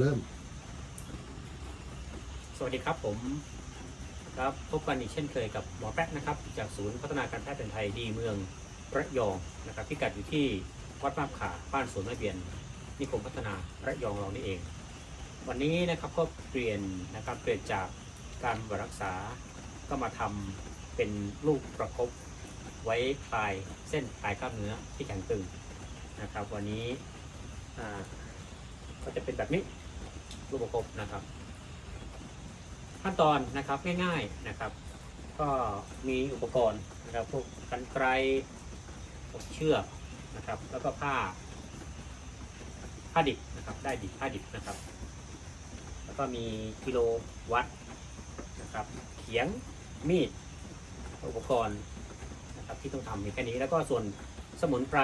เริ่ม สวัสดีครับผมครับพบกันอีกเช่นเคยกับหมอแป๊ะนะครับ จากศูนย์พัฒนาการแพทย์แผนไทยดีเมืองระยองนะครับพิกัดอยู่ที่วัดมาบขาบ้านสวนไม้เบียนนิคมพัฒนาระยองเรานี่เอง วันนี้นะครับก็เปลี่ยนนะครับเปลี่ยนจากการบรักษาก็มาทำเป็นลูกประคบไว้คลายเส้นคลายกล้ามเนื้อที่แข็งตึงนะครับ วันนี้ก็จะเป็นแบบนี้ ลูประคบนะครับ ขั้นตอนนะครับง่ายๆนะครับ ก็มีอุปกรณ์นะครับพวกกันไกรพวกเชือกนะครับ แล้วก็ผ้า ผ้าดิบนะครับ ได้ดิบผ้าดิบนะครับ แล้วก็มีกิโลวัตต์นะครับเขียงมีดอุปกรณ์นะครับที่ต้องทำมีแค่นี้แล้วก็ส่วนสมุนไพร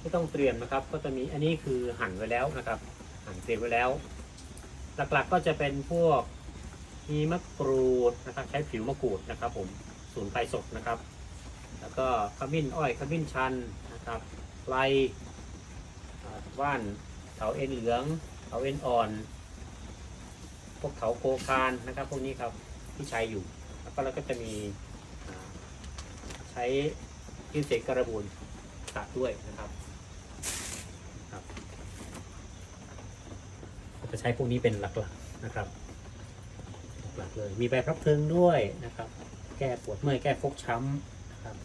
ที่ต้องเตรียมนะครับ ก็จะมีอันนี้คือหั่นไว้แล้วนะครับ หั่นเตรียมไว้แล้ว หลักๆก็จะเป็นพวกมีมะกรูดนะครับ ใช้ผิวมะกรูดนะครับ ผมสูนไพรสดนะครับ แล้วก็ขมิ้นอ้อยขมิ้นชันนะครับไลว่านเถาเอ็นเหลืองเถาเอ็นอ่อน พวกเถาโคคานนะครับ พวกนี้ครับที่ใช้อยู่ แล้วก็เราก็จะมีใช้ยินเสกกระบูนตัดด้วยนะครับก็จะ ใช้พวกนี้เป็นหลักๆนะครับหลักๆเลยมีใบพลับเพลิงด้วยนะครับ แก้ปวดเมื่อยแก้ฟกช้ำนะครับ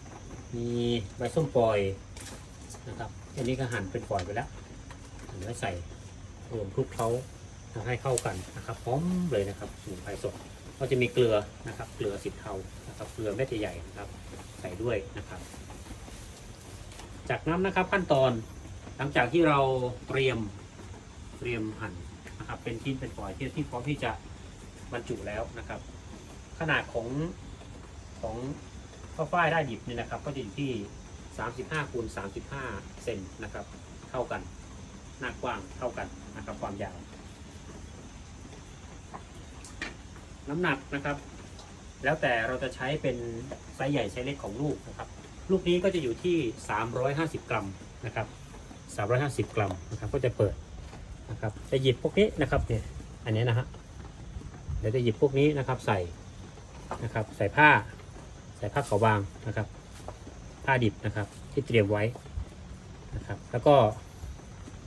มีใบส้มปล่อยนะครับอันนี้ก็หั่นเป็นปล่อยไปแล้วหั่นไว้ใส่รวมคลุกเคล้าทำให้เข้ากันนะครับ พร้อมเลยนะครับสมุนไพรสดก็จะมีเกลือนะครับ เกลือสิบเทานะครับเกลือเม็ดใหญ่ๆนะครับ ใส่ด้วยนะครับ จากนั้นนะครับขั้นตอนหลังจากที่เราเตรียมเตรียมหั่น นะครับ เป็นชิ้นเป็นฝอยที่ที่พร้อมที่จะบรรจุแล้วนะครับ ขนาดของของข้าวฝ้ายได้ดิบเนี่ยนะครับ ก็จะอยู่ที่ 35คูณ35 เซนนะครับ เท่ากัน หน้ากว้างเท่ากันนะครับ ความยาว น้ำหนักนะครับ แล้วแต่เราจะใช้เป็นไซส์ใหญ่ไซส์เล็กของลูกนะครับ ลูกนี้ก็จะอยู่ที่ 350 กรัมนะครับ 350 กรัมนะครับ ก็จะเปิด นะครับ จะหยิบพวกนี้นะครับเนี่ยอันนี้นะฮะเดี๋ยวจะหยิบพวกนี้นะครับใส่นะครับใส่ผ้าใส่ผ้าขาวบางนะครับ ผ้าดิบนะครับที่เตรียมไว้นะครับ แล้วก็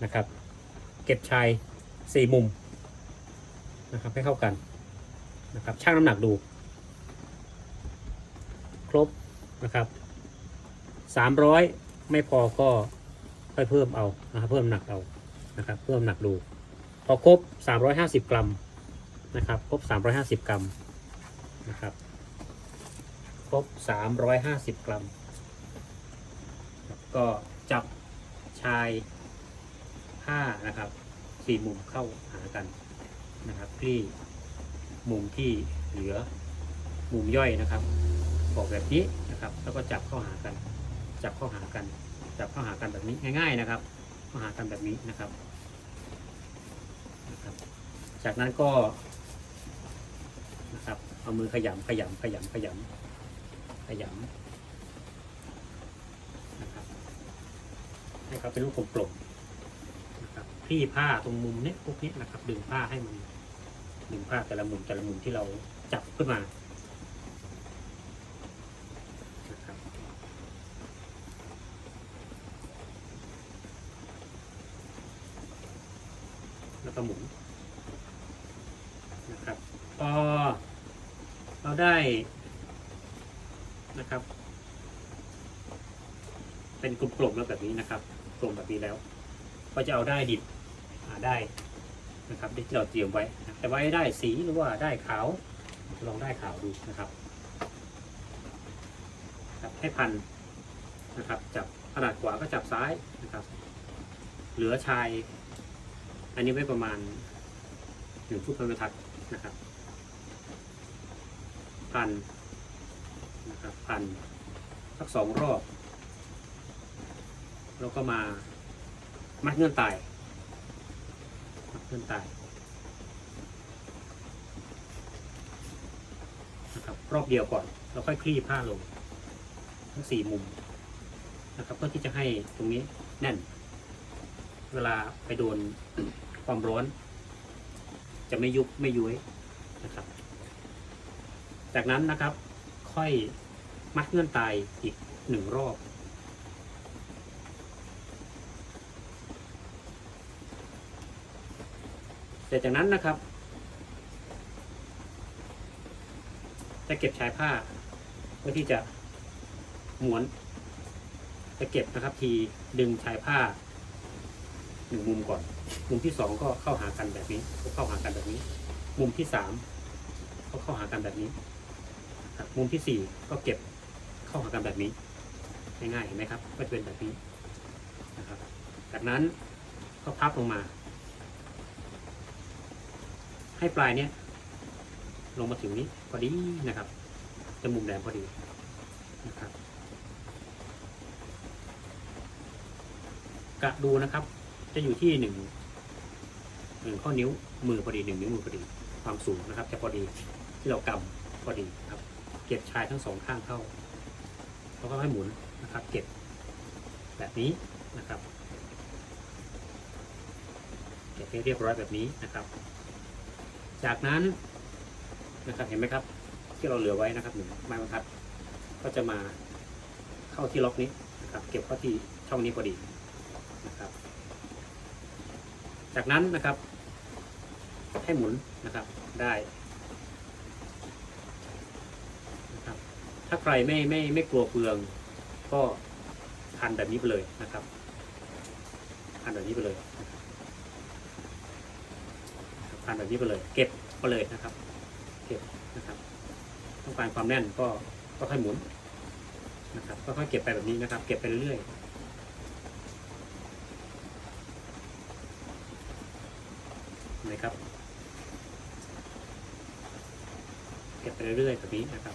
นะครับ เก็บชายสี่มุมนะครับให้เข้ากันนะครับชั่งน้ำหนักดู ครบนะครับสามร้อยไม่พอก็ค่อยเพิ่มเอานะครับเพิ่มหนักเอา นะครับเพิ่มหนักดู พอครบ 350 กรัมนะครับครบ 350 กรัมนะครับครบ 350 กรัม ก็จับชายผ้านะครับสี่มุมเข้าหากันนะครับที่มุมที่เหลือมุมย่อยนะครับบอกแบบนี้นะครับ แล้วก็จับเข้าหากัน จับเข้าหากัน จับเข้าหากันแบบนี้ง่าย ๆนะครับ เข้าหากันแบบนี้นะครับนะครับ จากนั้นก็นะครับเอามือขยำขยำขยำขยำขยำนะครับให้เขาเป็นลูกกลมๆนะครับคลี่ผ้าตรงมุมเนี้ยพวกนี้นะครับ ดึงผ้าให้มันดึงผ้าแต่ละมุมแต่ละมุมที่เราจับขึ้นมานะครับ แล้วก็หมุนนะครับพอเราได้นะครับ เป็นกลุ่มๆแล้วแบบนี้นะครับ กลุ่มแบบนี้แล้ว ก็จะเอาได้ดิบได้นะครับที่เราเตรียมไว้ แต่ว่าได้สีหรือว่าได้ขาวลองได้ขาวดูนะครับครับให้พันนะครับ จับขนาดขวาก็จับซ้ายนะครับ เหลือชาย อันนี้ไว้ประมาณหนึ่งฟุตพันบรรทัดนะครับ พันนะครับพันสักสองรอบ แล้วก็มามัดเงื่อนตายมัดเงื่อนตายนะครับรอบเดียวก่อนแล้วค่อยคลี่ผ้าลง ทั้งสี่มุมนะครับเพื่อที่จะให้ตรงนี้แน่น เวลาไปโดน ความร้อน จะไม่ยุบไม่ย้วยนะครับ จากนั้นนะครับ ค่อยมัดเงื่อนตายอีกหนึ่งรอบเสร็จจากนั้นนะครับ จะเก็บชายผ้าเพื่อที่จะหมวน จะเก็บนะครับทีดึงชายผ้าหนึ่งมุมก่อน มุมที่สองก็เข้าหากันแบบนี้ก็เข้าหากันแบบนี้ มุมที่สามก็เข้าหากันแบบนี้ มุมที่สี่ก็เก็บเข้าหากันแบบนี้ ง่ายๆเห็นไหมครับ ก็จะเป็นแบบนี้นะครับจากนั้นก็พับลงมา ให้ปลายเนี้ยลงมาถึงนี้พอดีนะครับจะมุมแหลมพอดีนะครับกะดูนะครับ จะอยู่ที่หนึ่งหนึ่งข้อนิ้วมือพอดีหนึ่งนิ้วมือพอดี ความสูงนะครับจะพอดีที่เรากำพอดีครับ เก็บชายทั้งสองข้างเข้าแล้วก็ให้หมุนนะครับ เก็บแบบนี้นะครับเก็บให้เรียบร้อยแบบนี้นะครับ จากนั้นนะครับเห็นไหมครับ ที่เราเหลือไว้นะครับหนึ่งไม้บรรทัดก็จะมาเข้าที่ล็อกนี้นะครับ เก็บเข้าที่ช่องนี้พอดีนะครับ จากนั้นนะครับ ให้หมุนนะครับได้นะครับ ถ้าใครไม่ไม่ไม่กลัวเปลือง ก็พันแบบนี้ไปเลยนะครับพันแบบนี้ไปเลยพันแบบนี้ไปเลย เก็บไปเลยนะครับ เก็บนะครับต้องการความแน่นก็ก็ค่อยหมุนนะครับก็ค่อยเก็บไปแบบนี้นะครับ เก็บไปเรื่อยๆ นะครับ เก็บไปเรื่อยๆแบบนี้นะครับ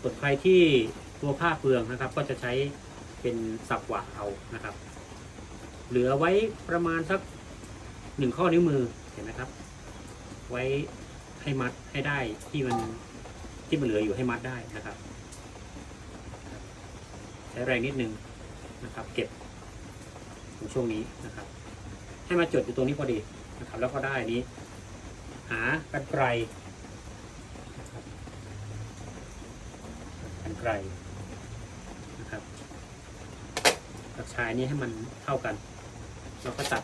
ส่วนใครที่ตัวผ้าเปลืองนะครับ ก็จะใช้เป็นสับหวะเอานะครับ เหลือไว้ประมาณสักหนึ่งข้อนิ้วมือเห็นไหมครับ ไว้ให้มัดให้ได้ที่มันที่มันเหลืออยู่ให้มัดได้นะครับ ใช้แรงนิดนึงนะครับ เก็บในช่วงนี้นะครับ ให้มาจดอยู่ตรงนี้พอดี นะครับแล้วก็ได้นี้ หากันไกลนะครับกันไกลนะครับกับชายนี้ให้มันเท่ากันแล้วก็ตัด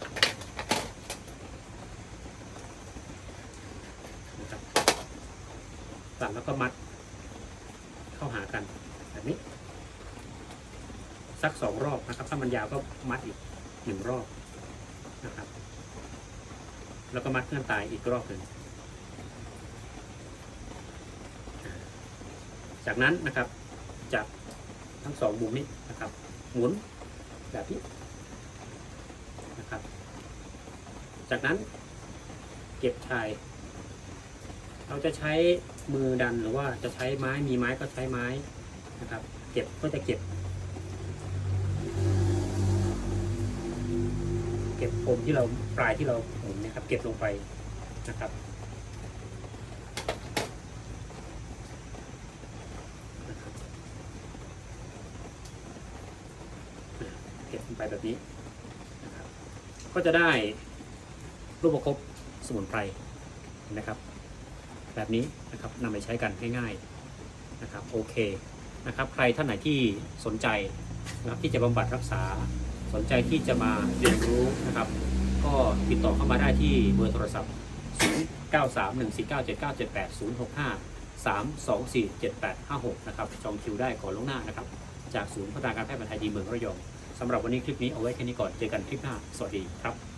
นะครับตัดแล้วก็มัดเข้าหากันแบบนี้สักสองรอบนะครับ ถ้ามันยาวก็มัดอีกหนึ่งรอบนะครับ แล้วก็มัดเงื่อนตายอีกรอบหนึ่งจากนั้นนะครับจากทั้งสองมุมนี้นะครับ หมุนแบบนี้นะครับ จากนั้นเก็บชาย เราจะใช้มือดันหรือว่าจะใช้ไม้มีไม้ก็ใช้ไม้นะครับ เก็บก็จะเก็บ เก็บปมที่เราปลายที่เรา นะครับ เก็บลงไปนะครับนะครับเก็บลงไปแบบนี้นะครับก็จะได้รูปประคบสมุนไพรนะครับ แบบนี้นะครับนำไปใช้กันง่ายๆนะครับโอเคนะครับ ใครท่านไหนที่สนใจนะครับที่จะบำบัดรักษาสนใจที่จะมาเรียนรู้นะครับ ก็ติดต่อเข้ามาได้ที่เบอร์โทรศัพท์ 0 9 3 1 4 9 7 9 7 8 0 6 5 3 2 4 7 8 5 6 นะครับ จองคิวได้ก่อนล่วงหน้านะครับ จากศูนย์พัฒนาการแพทย์แผนไทยดีเมืองระยองสำหรับวันนี้คลิปนี้เอาไว้แค่นี้ก่อน เจอกันคลิปหน้า สวัสดีครับ